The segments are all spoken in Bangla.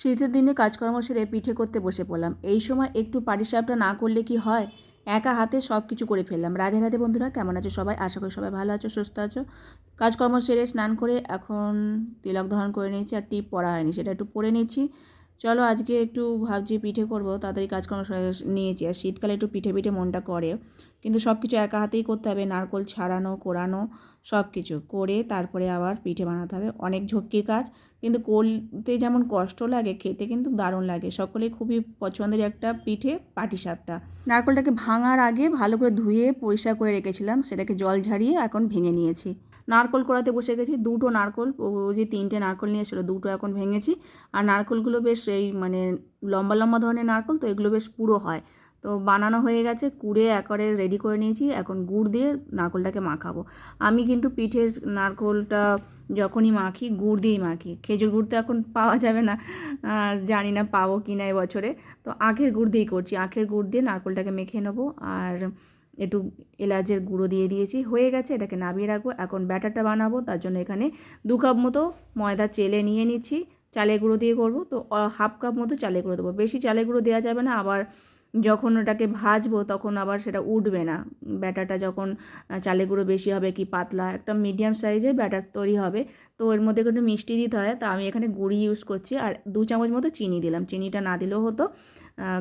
শীতের দিনে কাজকর্ম সেরে পিঠে করতে বসে পড়লাম। এই সময় একটু পাটিসাপটা না করলে কি হয়? একা হাতে সব কিছু করে ফেললাম। রাধে রাধে বন্ধুরা, কেমন আছো সবাই? আশা করি সবাই ভালো আছো, সুস্থ আছো। কাজকর্ম সেরে স্নান করে এখন তিলক ধারণ করে নিয়েছি আর টিপ পরা হয়নি, সেটা একটু পরে নিচ্ছি। চলো আজকে একটু ভাবছি পিঠে করব, তাড়াতাড়ি কাজকর্ম নিয়েছি। আর শীতকালে একটু পিঠে পিঠে মনটা করে। কিন্তু সব কিছু একা হাতেই করতে হবে, নারকোল ছাড়ানো, কোরানো সব কিছু করে তারপরে আবার পিঠে বানাতে হবে। অনেক ঝক্কির কাজ, কিন্তু করতে যেমন কষ্ট লাগে, খেতে কিন্তু দারুণ লাগে। সকলেই খুবই পছন্দের একটা পিঠে, পাটিসাপটা। নারকোলটাকে ভাঙার আগে ভালো করে ধুয়ে পরিষ্কার করে রেখেছিলাম, সেটাকে জল ঝারিয়ে এখন ভেঙে নিয়েছি। নারকোল করাতে বসে গেছি, দুটো নারকোল, ও যে তিনটে নারকোল নিয়েছিল দুটো এখন ভেঙেছি। আর নারকোলগুলো বেশ এই মানে লম্বা লম্বা ধরনের নারকোল, তো এগুলো বেশ পুরো হয়। তো বানানো হয়ে গেছে, কুড়ে একবারে রেডি করে নিয়েছি, এখন গুড় দিয়ে নারকোলটাকে মাখাবো। আমি কিন্তু পিঠের নারকোলটা যখনই মাখি, গুড় দিয়েই মাখি। খেজুর গুড় তো এখন পাওয়া যাবে না জানি না পাবো কি না এবছরে তো আখের গুড় দিয়েই করছি, আখের গুড় দিয়ে নারকোলটাকে মেখে নেব। আর একটু এলাচের গুঁড়ো দিয়ে দিয়েছি। হয়ে গেছে, এটাকে নামিয়ে রাখব। এখন ব্যাটারটা বানাবো, তার জন্য এখানে দু কাপ মতো ময়দা চেলে নিয়ে নিচ্ছি। চালের গুঁড়ো দিয়ে করব। তো হাফ কাপ মতো চালের গুঁড়ো দেবো। বেশি চালের গুঁড়ো দেওয়া যাবে না, আবার যখন ওটাকে ভাজবো তখন আবার সেটা উঠবে না। ব্যাটারটা যখন চালে গুঁড়ো বেশি হবে কি পাতলা, একটা মিডিয়াম সাইজের ব্যাটার তৈরি হবে। তো এর মধ্যে একটু মিষ্টি দিতে হয়, তা আমি এখানে গুড়ি ইউজ করছি আর দু চামচ মতো চিনি দিলাম। চিনিটা না দিলেও হতো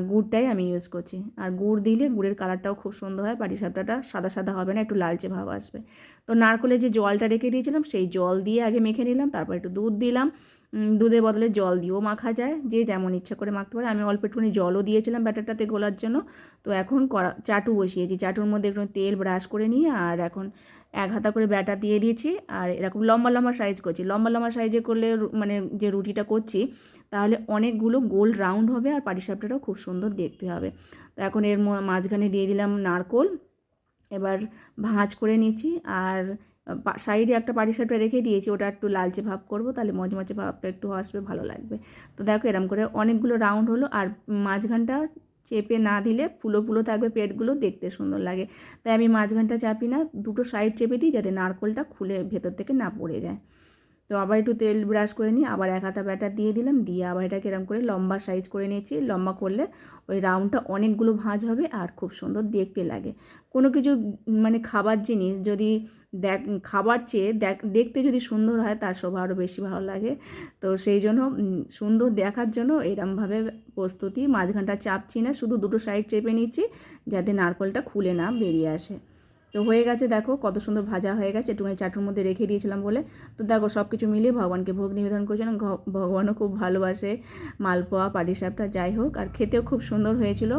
গুড়টাই আমি ইউজ করছি। আর গুড় দিলে গুড়ের কালারটাও খুব সুন্দর হয় পাটিসাপটাটা সাদা সাদা হবে না, একটু লালচে ভাব আসবে। তো নারকলের যে জলটা রেখে দিয়েছিলাম, সেই জল দিয়ে আগে মেখে নিলাম, তারপর একটু দুধ দিলাম। দুধের বদলে জল দিয়েও মাখা যায়। যে যেমন ইচ্ছা করে মাখতে পারে। আমি অল্প একটুখানি জলও দিয়েছিলাম ব্যাটারটাতে গোলার জন্য। তো এখন কড়া, চাটু বসিয়েছি। চাটুর মধ্যে একটু তেল ব্রাশ করে নিয়ে আর এখন এক হাতা করে ব্যাটার দিয়ে দিয়েছি। আর এরকম লম্বা লম্বা সাইজ করছি। লম্বা লম্বা সাইজে করলে মানে যে রুটিটা করছি, তাহলে অনেকগুলো গোল রাউন্ড হবে আর পাটিসাপটাটাও খুব সুন্দর দেখতে হবে। তো এখন এর মাঝখানে দিয়ে দিলাম নারকোল। এবার ভাঁজ করে নিচ্ছি। আর সাইডে একটা পাটি সাপটা রেখে দিয়েছি, ওটা একটু লালচে ভাব করব, তাহলে মজমচে ভাবটা একটু আসবে, ভালো লাগবে। তো দেখো এরম করে অনেকগুলো রাউন্ড হলো, আর মাঝখানটা চেপে না দিলে ফুলো ফুলো থাকবে পেটগুলো, দেখতে সুন্দর লাগে। তাই আমি মাঝখানটা চাপি না, দুটো সাইড চেপে দিই যাতে নারকোলটা খুলে ভেতর থেকে না পড়ে যায়। তো আবার একটু তেল ব্রাশ করে নিই আবার এক হাতা ব্যাটার দিয়ে দিলাম, দিয়ে আবার এটাকে এরকম করে লম্বা সাইজ করে নিয়েছি। লম্বা করলে ওই রাউন্ডটা অনেকগুলো ভাঁজ হবে আর খুব সুন্দর দেখতে লাগে। কোনো কিছু মানে খাবার জিনিস যদি দেখ, খাবার চেয়ে দেখ, দেখতে যদি সুন্দর হয় তার শোভা আরও বেশি ভালো লাগে। তো সেই জন্য সুন্দর দেখার জন্য এরমভাবে প্রস্তুতি, মাঝখানটা চাপছি না, শুধু দুটো সাইড চেপে নিচ্ছি যাতে নারকলটা খুলে না বেরিয়ে আসে। তো হয়ে গেছে দেখো কত সুন্দর ভাজা হয়ে গেছে। একটুখানি চাটুর মধ্যে রেখে দিয়েছিলাম বলে। তো দেখো সব কিছু মিলিয়ে ভগবানকে ভোগ নিবেদন করেছিলাম। ভগবানও খুব ভালোবাসে মালপোয়া, পাটিসাপটা, যাই হোক। আর খেতেও খুব সুন্দর হয়েছিল।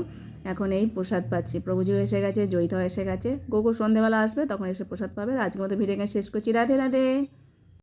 এখন এই প্রসাদ পাচ্ছি। প্রভুজিও এসে গেছে, জয়িতাও এসে গেছে। গোগো সন্ধেবেলা আসবে, তখন এসে প্রসাদ পাবে। আজকে মতো ভিডিও শেষ করছি। রাধে রাধে।